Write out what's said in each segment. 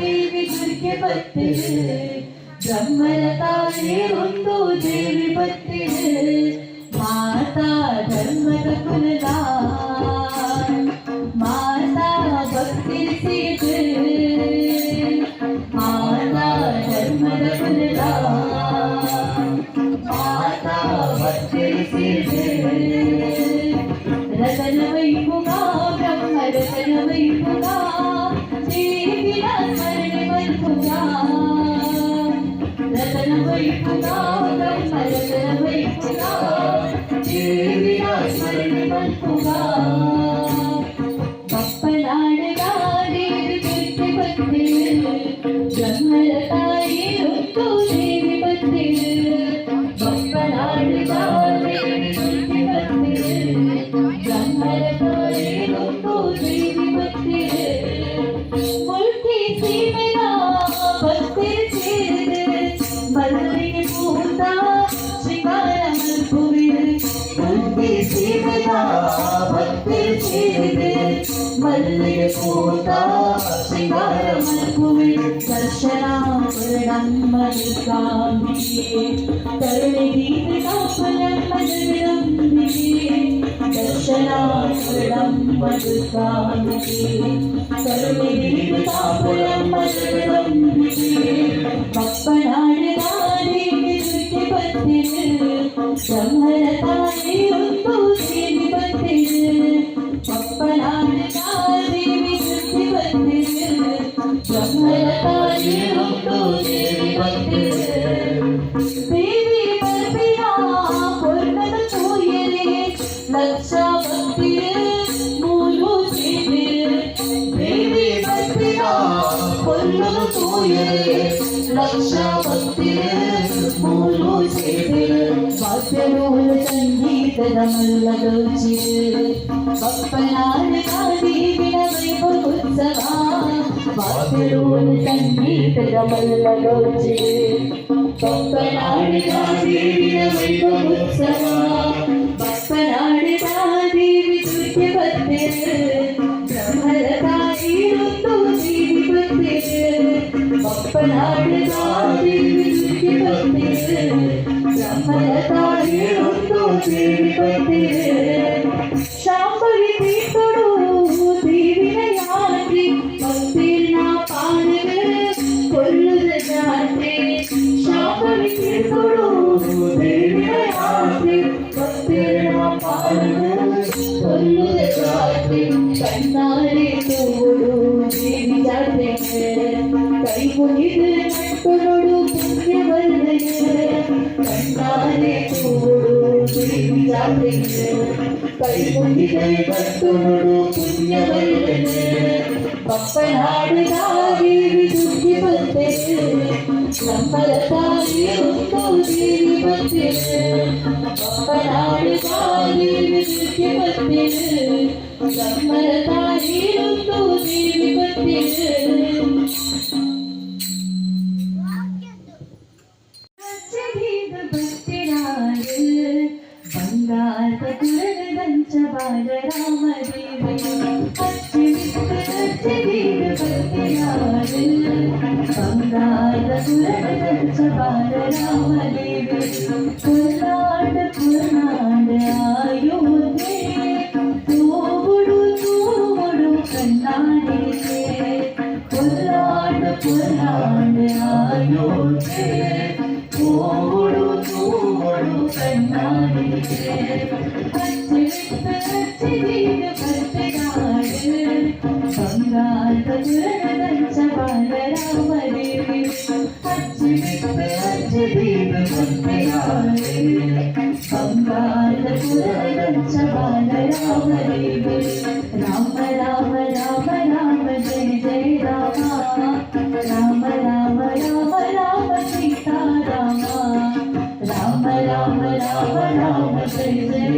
ದೇವಿ ದುರ್ಗೆ ಬತ್ತೆ ಬ್ರಹ್ಮಲತಾಳೆ ಒಂದು ದೇವಿ ಬತ್ತೆ ಮಾತಾ ಧರ್ಮದ ಕುಲದಾ Amen. మనసు స్వామికి సర్వ కమలదోచి గొప్పలాడి దీవిన వైభవోత్సవా వాద్యలోని సంగీత కమలదోచి గొప్పలాడి దీవిన భక్తునుడు పుణ్యవైతనే పప్పనాడుదారి దుఃఖి పత్తే సంపరతారి దేవి పత్తే పప్పనాడుదారి దుఃఖి పత్తే సంపరత Jabai Jai Ram Ji Ji. Amen.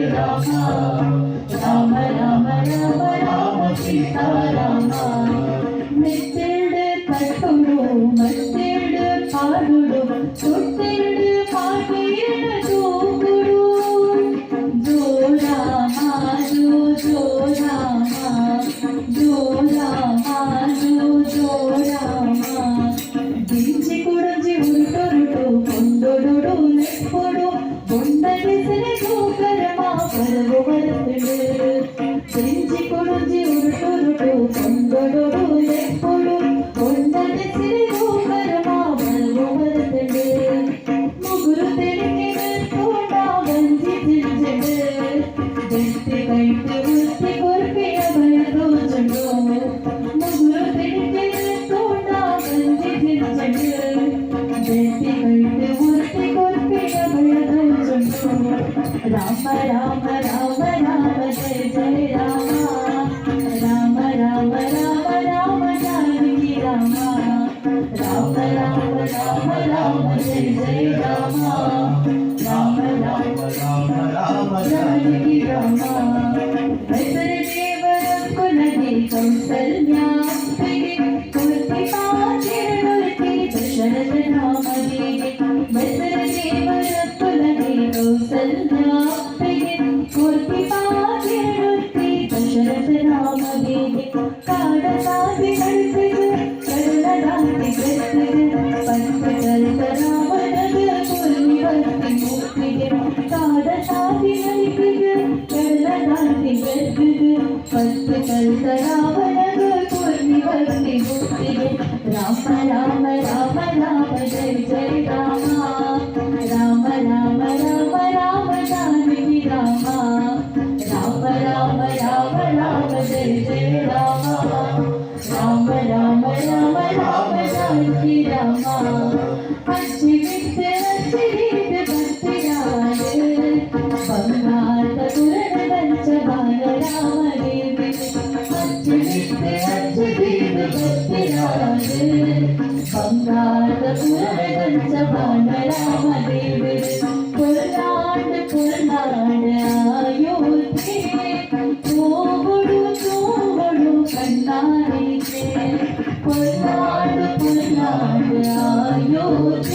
கல்லுது வெள்ள நாட்டி வெட்டுது பத்து கல்தராமனகு பொன்னி வந்தி முத்திது ராம ராம ராம ராம ஜெய் ஜெய் ராம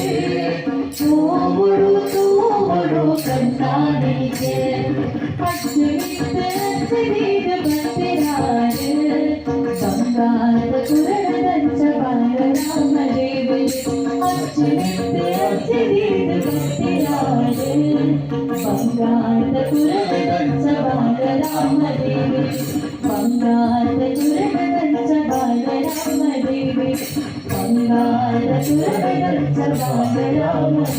అయోధ్యే తోబుడు తోబుడు కన్నాడికే పచ్చిమిత సిరిగ బతిరాడు బంగార పురణ దంచ బాల రాఘవేంద్ర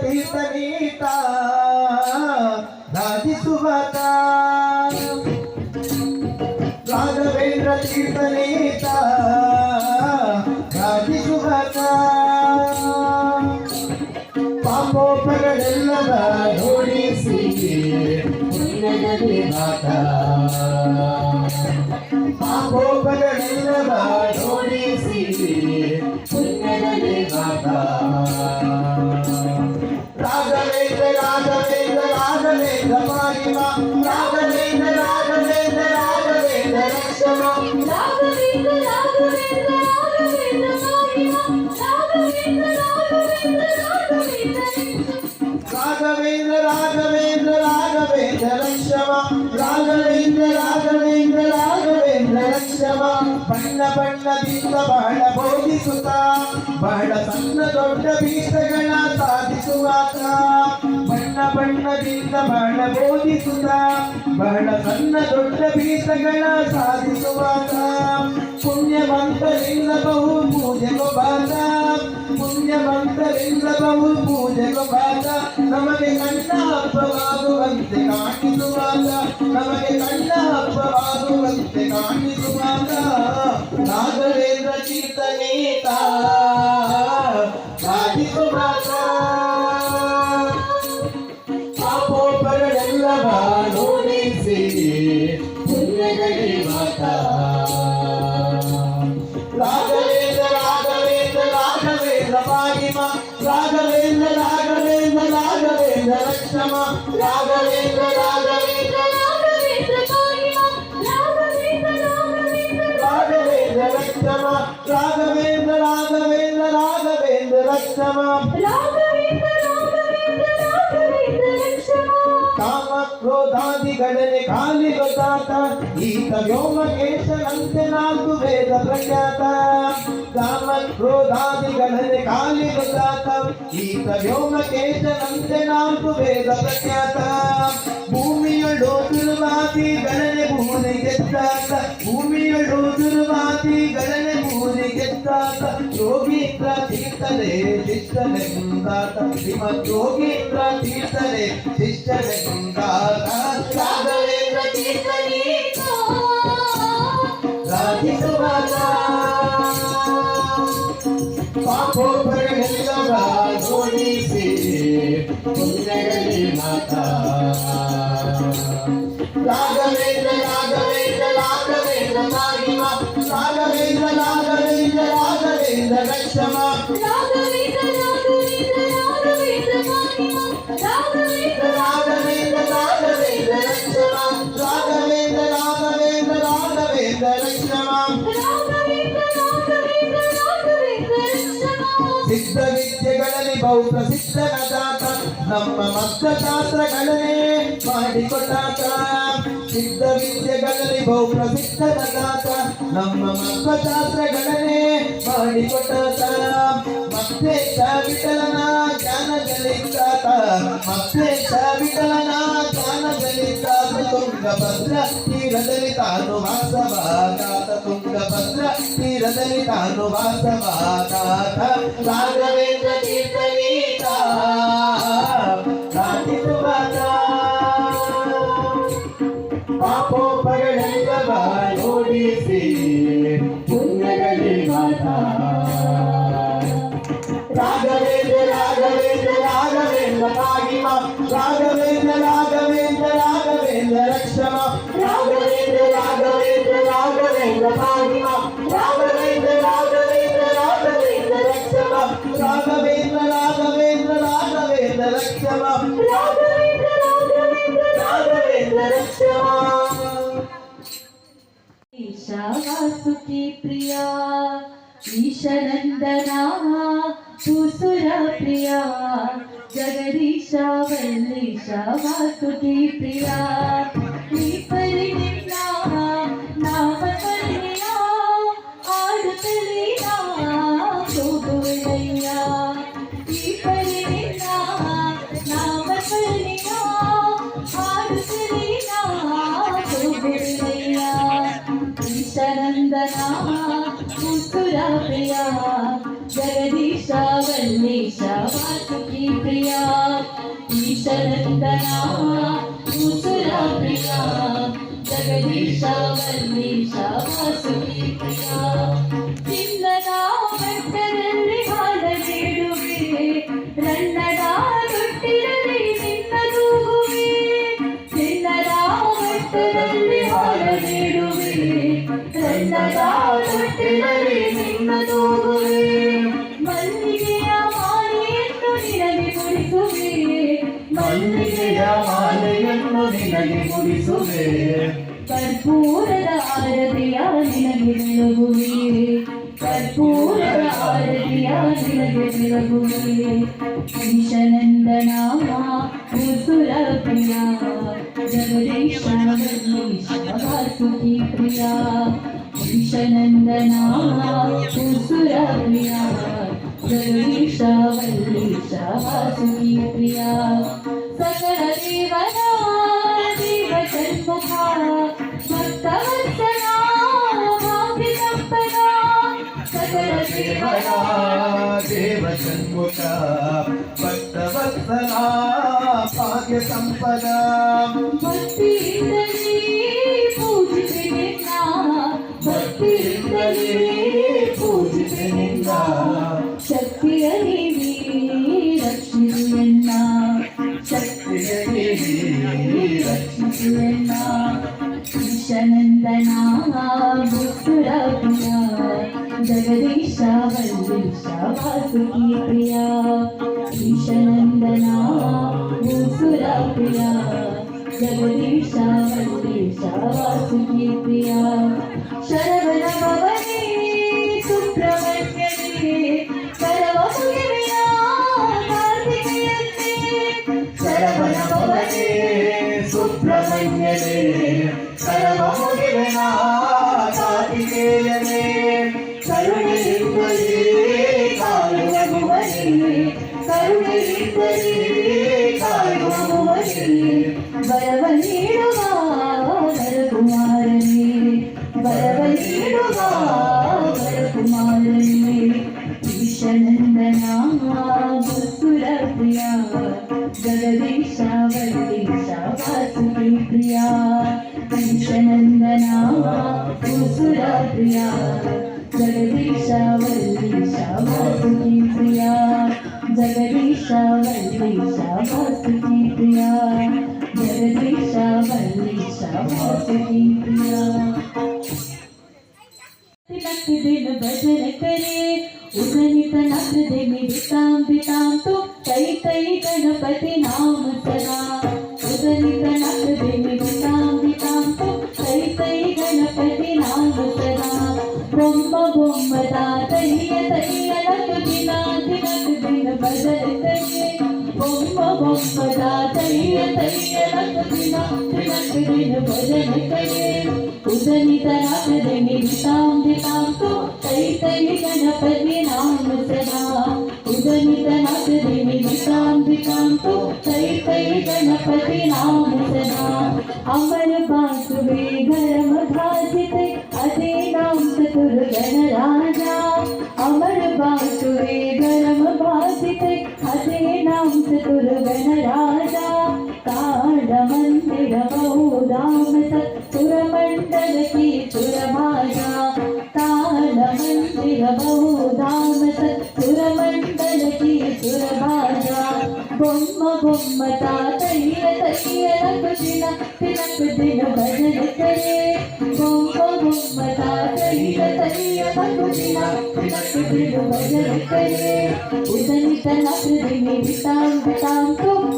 తీర్థనీత దాది సుభత ಪಾಪೋಪಗಳೆಲ್ಲವ ನೋಡಿಸಿ ಪುಣ್ಯದ ದೇವಾತ ಪಾಪೋಪಗಳೆಲ್ಲವ ಬಹಳ ಸಣ್ಣ ದೊಡ್ಡ ಬೀಜಗಳ ಸಾಧಿಸುವಾತ ಬಣ್ಣ ಬಣ್ಣದಿಂದ ಬಹಳ ಬೋಧಿಸುತ್ತ ಬಹಳ ಸಣ್ಣ ದೊಡ್ಡ ಬೀಜಗಳ ಸಾಧಿಸುವಾತ ಪುಣ್ಯವಂತರಿಂದ ಬಹು ಪೂಜೆಗೂ ಬಾತ ಪುಣ್ಯವಂತರಿಂದ ಬಹು ಪೂಜೆಗೂ ಬಾತ ನಮಗೆ ಕಣ್ಣ ಹಬ್ಬವಾಗುವಂತೆ ಕಾಣಿಸುವಾಗ ನಮಗೆ ಕಣ್ಣ ಹಬ್ಬವಾಗುವಂತೆ ಕಾಣಿಸುವಾಗ ರಾಘವೇಂದ್ರ ಕೀರ್ತನೇತ ರಾಘವೇಂದ್ರ ರಕ್ಷಮ ರಾಘವೇಂದ್ರ ರಾಘವೇಂದ್ರ ರಾಘವೇಂದ್ರ ರಕ್ಷಮ ರಾಘವೇಂದ್ರ ರಾಘವೇಂದ್ರ ರಾಘವೇಂದ್ರ ರಕ್ಷಮ ಕಾಮ ಕ್ರೋಧಾದಿಗಳನೆ ಖಾಲಿ ಗೊತ್ತಾತ ಈತ ವ್ಯೋಮಕೇಶನಂತೆ ನಾಲ್ಕು ವೇದ ಪ್ರಖ್ಯಾತ दामन क्रोधादि गणन काले बदातम गीत व्योम केश वेद सुभेद भूमि लोचुर डोदुर्वाति गणन भूमि भूनि भूमि लोचुर डोदुर्वाति गणन भूनि चित्तात योगीत्र तीर्थने शिष्टने गुंदात श्रीमद् योगीत्र तीर्थने शिष्टने गुंदात राघवेन्द्र तीर्थने राधिसुभाता ಸಿದ್ಧ ವಿದ್ಯೆಗಳಲ್ಲಿ ಬಹು ಪ್ರಸಿದ್ಧನ ದಾತ ನಮ್ಮ ಮಕ್ಕ ಶಾಸ್ತ್ರಗಳನ್ನೇ ಮಾಡಿಕೊಟ್ಟಾತ ಸಿದ್ಧ ವಿದ್ಯೆಗಳಲ್ಲಿ ಬಹು ಪ್ರಸಿದ್ಧನ ದಾತ ನಮ್ಮ ಮಕ್ಕ ಶಾಸ್ತ್ರಗಳನ್ನೇ ಮಾಡಿಕೊಟ್ಟಾತ ಮತ್ತೆ ವಿಠಲನ ಜ್ಞಾನದಲ್ಲಿದ್ದಾತ ಮತ್ತೆ ವಿಠಲನ ಜ್ಞಾನದಲ್ಲಿದ್ದಾತ ತುಂಗಭದ್ರ ತೀರದಲ್ಲಿ ತಾನು ವಾಸವಾಗಾತ ತುಂಗಭದ್ರ ತೀರದಲ್ಲಿ ತಾನು ವಾಸವಾಗಾತ ರಾಘವೇಂದ್ರ ತೀರ್ಥನೀತ ராகவேந்திர ராகவேந்திர ராகவேந்திர லட்சமா ராகவேந்திர ராகவேந்திர ராகவேந்திர பாதிமா ராகவேந்திர ராகவேந்திர ராகவேந்திர லட்சமா ராகவேந்திர ராகவேந்திர ராகவேந்திர லட்சமா ராகவேந்திர ராகவேந்திர ராகவேந்திர லட்சமா ईशा वासुकी प्रिया ईशनन्दना सुसुरप्रिया జగదీశ వల్లీశ వాసుకి ప్రియా నీ పరి నిన్నా నామ కలినా ఆడుతలినా చూడువయ్యా ఈ प्रिया। जगदीशा वन्नीशा वासुकी प्रिया। ईशनन्दना मुसुरा प्रिया। जगदीशा वन्नीशा वासुकी प्रिया। ನಿನಗೆ ಮುಡಿಸುವೆ ಕರ್ಪೂರದ ಆರತಿಯ ನಿನಗೆ ಬೆಳಗುವೆ ಕರ್ಪೂರದ ಆರತಿಯ ನಿನಗೆ ಬೆಳಗುವೆ ಈಶನಂದನ ಮುಸುರ ಪ್ರಿಯ ಜಗದೀಶ ವಾಸುಕಿ ಪ್ರಿಯ ಈಶನಂದನ ಮುಸುರ ಪ್ರಿಯ ಜಗದೀಶ ವಲ್ಲೀಶ ವಾಸುಕಿ ಪ್ರಿಯ ಸಕಲ ದೇವನ సంపద. శక్తి అనేవి రక్షించిన శక్తి అనేవి రక్షించిన కృష్ణనందన జగదీశ వందేశ Vasuki Priya. Jagadisha, Jagadisha, Jagadisha, Jagadisha, Jagadisha, प्रिया जगदीशा बल्लीशा भगवती प्रिया तिलक दिन भजन करे उगनित नखरे में वितांबी सास भी गर्म भाषित गणपये उदनितनहृदि निवितां गतां त्वं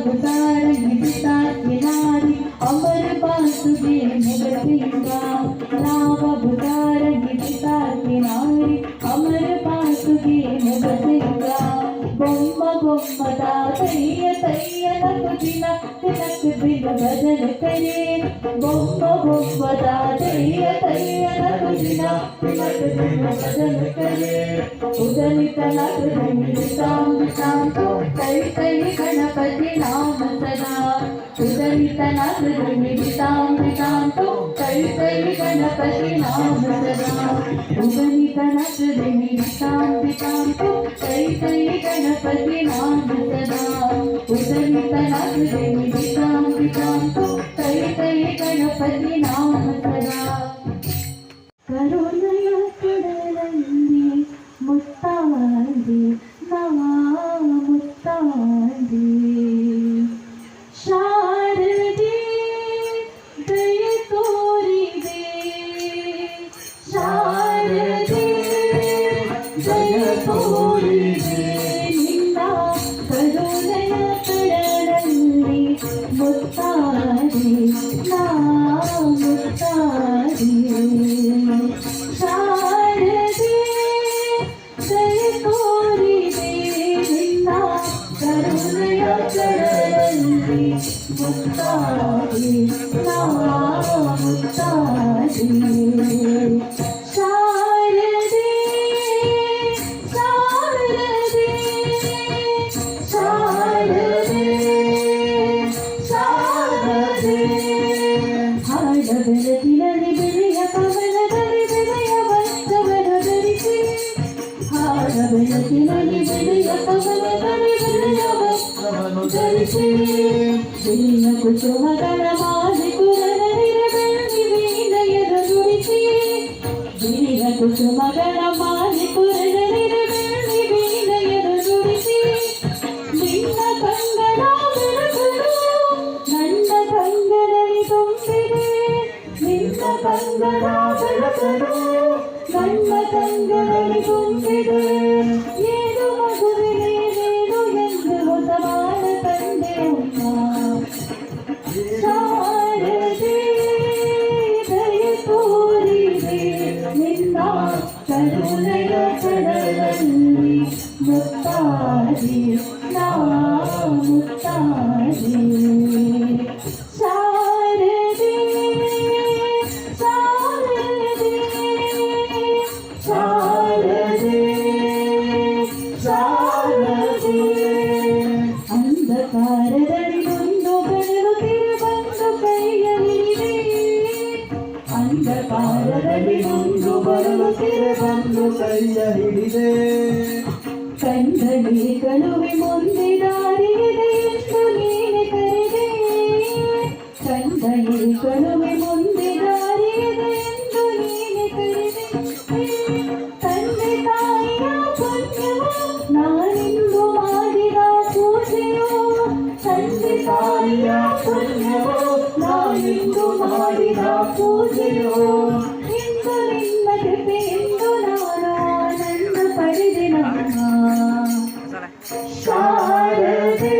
अवतार मिटता किनारी अमर बासुदे मृतिका राम अवतार मिटता किनारी अमर बासुदे मृतिका బొమ్మ బొమ్మద తయ్య తయ్య నకు దిన తినకు దిన భజన కరే బొమ్మ బొమ్మద తయ్య తయ్య నకు దిన తినకు దిన భజన కరే ఉదనిత నకు దిన సాం సాం కవితని గణపతి నామ సదా సుగణితనాథుడితాంబికాంతో కవితని గణపతి నామ సదా సుగణితనాథుడితాంబికాంతో కవితని గణపతి నామ సదా సుగణితనాథుడితాంబికాంతో కవితని గణపతి నామ సదా. ಕಡಲಲ್ಲಿ ಮುತ್ತಾರಿ ನಾವು స్థుతిగా పూజలు. ఎందు నిన్న కృపెందు నారాయణ పడిది శారదే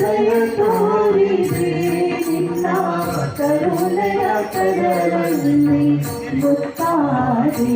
దయతోరిదే నిన్న కరుణయ కరవంది ముత్తాదే